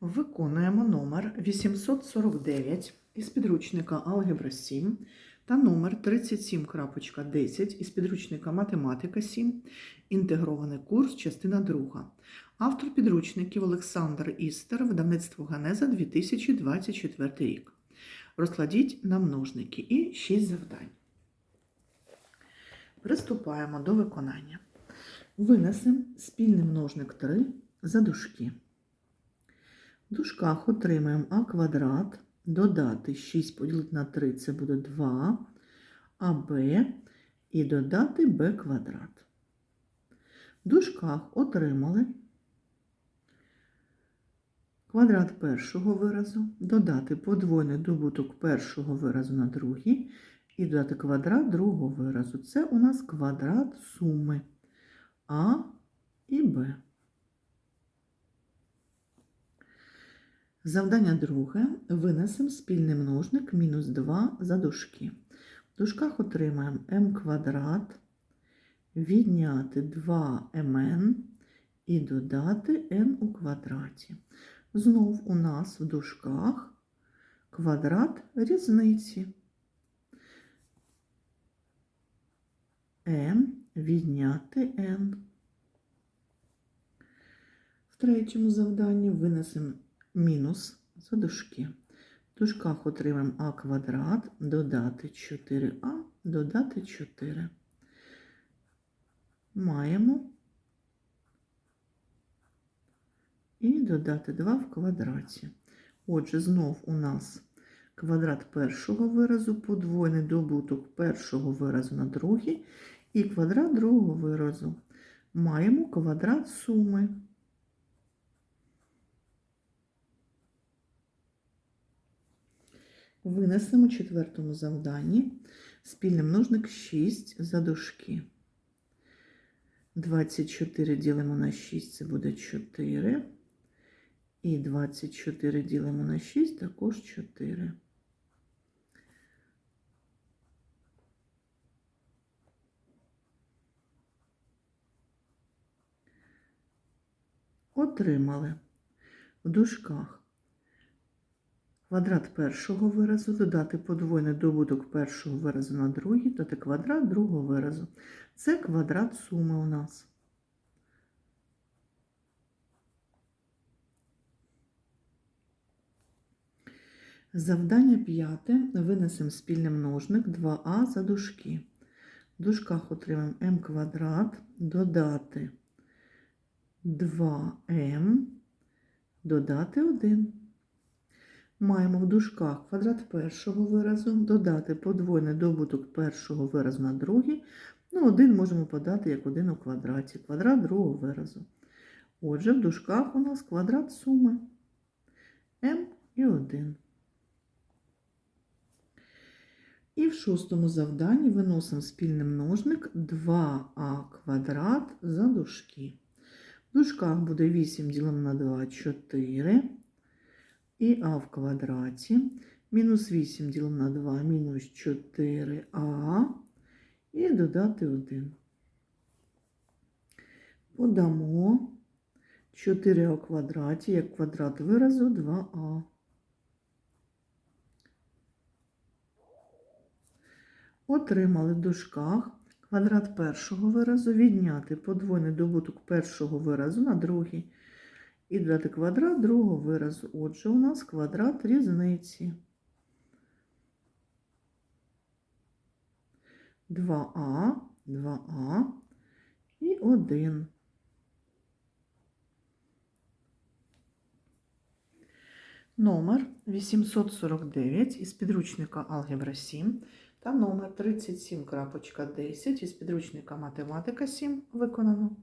Виконуємо номер 849 із підручника Алгебра 7 та номер 37.10 із підручника Математика 7, інтегрований курс, частина 2. Автор підручників Олександр Істер, видавництво Ганеза 2024 рік. Розкладіть на множники і 6 завдань. Приступаємо до виконання. Винесемо спільний множник 3 за дужки. В дужках отримаємо а квадрат, додати 6 поділити на 3 це буде 2, а b і додати b квадрат. В дужках отримали квадрат першого виразу, додати подвойний добуток першого виразу на другий і додати квадрат другого виразу. Це у нас квадрат суми а і b. Завдання друге. Винесемо спільний множник мінус 2 за дужки. В дужках отримаємо m квадрат, відняти 2mn і додати n у квадраті. Знов у нас в дужках квадрат різниці. m відняти n. В третьому завданні винесемо мінус за дужки. В дужках отримаємо а квадрат, додати 4а, додати 4. Маємо і додати 2 в квадраті. Отже, знов у нас квадрат першого виразу, подвойний добуток першого виразу на другий і квадрат другого виразу. Маємо квадрат суми. Винесемо четвертому завданні спільний множник 6 за дужки. 24 ділимо на 6, це буде 4. І 24 ділимо на 6, також 4. Отримали в дужках квадрат першого виразу, додати подвойний добуток першого виразу на другий, додати квадрат другого виразу. Це квадрат суми у нас. Завдання п'яте. Винесемо спільний множник 2а за дужки. В дужках отримаємо m квадрат, додати 2m, додати 1. Маємо в дужках квадрат першого виразу, додати подвойний добуток першого виразу на другий. Ну, один можемо подати як один у квадраті, квадрат другого виразу. Отже, в дужках у нас квадрат суми m і 1. І в шостому завданні виносимо спільний множник 2а квадрат за дужки. В дужках буде 8 ділимо на 2 4 і а в квадраті. Мінус 8 ділимо на 2 мінус 4а і додати 1. Подамо 4а в квадраті, як квадрат виразу 2а. Отримали в дужках квадрат першого виразу, відняти подвойний добуток першого виразу на другий. І додати квадрат другого виразу. Отже, у нас квадрат різниці. 2а, 2а і 1. Номер 849 із підручника Алгебра 7 та номер 37.10 із підручника Математика 7 виконано.